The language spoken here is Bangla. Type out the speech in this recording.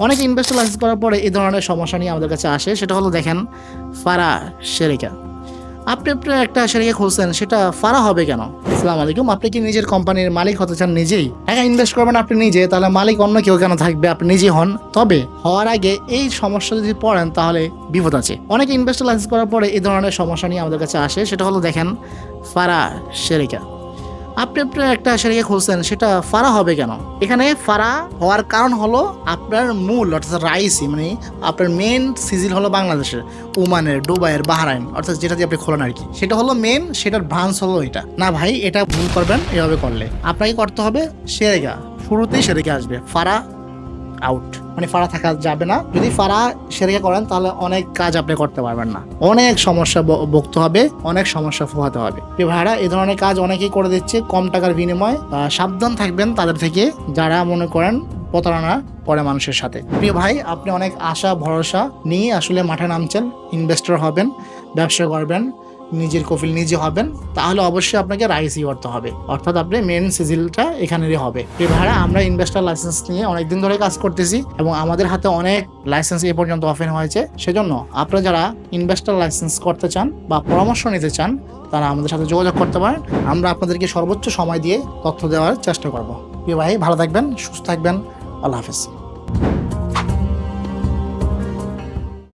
অনেকে ইনভেস্টর লাইসেন্স করার পরে এই ধরনের সমস্যা নিয়ে আমাদের কাছে আসে, সেটা হলো দেখেন, ফারা শেরিকা। আপনি আপনার একটা শেরিকা খুলছেন, সেটা ফারা হবে কেন? আসসালামু আলাইকুম, আপনি কি নিজের কোম্পানির মালিক হতে চান নিজেই? টাকা ইনভেস্ট করবেন আপনি নিজে, তাহলে মালিক অন্য কেউ কেন থাকবে? আপনি নিজে হন। তবে হওয়ার আগে এই সমস্যা যদি পড়েন, তাহলে বিপদ আছে। অনেকে ইনভেস্টর লাইসেন্স করার পরে এই ধরনের সমস্যা নিয়ে আমাদের কাছে আসে, সেটা হলো দেখেন, ফারা শেরিকা। আপনি আপনার একটা সেটাকে খুলছেন, সেটা ফারা হবে কেন? এখানে ফারা হওয়ার কারণ হলো আপনার মূল, অর্থাৎ রাইসি মানে আপনার মেন সিজিল হলো বাংলাদেশের, ওমানের ডুবাইয়ের বাহারাইন, অর্থাৎ যেটা দিয়ে আপনি খোলেন আর কি। সেটা হলো মেন সেটার ব্রাঞ্চ হলো এটা। না ভাই, এটা ভুল করবেন, এভাবে করলে। আপনাকে করতে হবে সেরেগা শুরুতেই সেরেগা আসবে। ফারা আউট মানে ফাড়া থাকা যাবে না। যদি ফাড়া সেরেকে করেন, তাহলে অনেক কাজ আপনি করতে পারবেন না। অনেক সমস্যা ভুগতে হবে, অনেক সমস্যা পোহাতে হবে। ভাইরা এই ধরনের কাজ অনেকেই করে দিচ্ছে কম টাকার বিনিময়ে। সাবধান থাকবেন তাদের থেকে, যারা মনে করেন প্রতারণা করে মানুষের সাথে। প্রিয় ভাই, আপনি অনেক আশা, ভরসা নিয়ে আসলে মাঠে নামছেন ইনভেস্টর হবেন, ব্যবসা করবেন। নিজের কফিল নিজে হবেন, তাহলে অবশ্যই আপনাকে রাইসই করতে হবে। অর্থাৎ আপনি মেন সিজিলটা এখানেরই হবে। এ ভাড়া আমরা ইনভেস্টার লাইসেন্স নিয়ে অনেকদিন ধরে কাজ করতেছি এবং আমাদের হাতে অনেক লাইসেন্স এ পর্যন্ত অফেন হয়েছে। সেজন্য আপনারা যারা ইনভেস্টার লাইসেন্স করতে চান বা পরামর্শ নিতে চান, তারা আমাদের সাথে যোগাযোগ করতে পারেন। আমরা আপনাদেরকে সর্বোচ্চ সময় দিয়ে তথ্য দেওয়ার চেষ্টা করব। প্রিয় ভাই, ভালো থাকবেন, সুস্থ থাকবেন। আল্লাহ হাফেজ।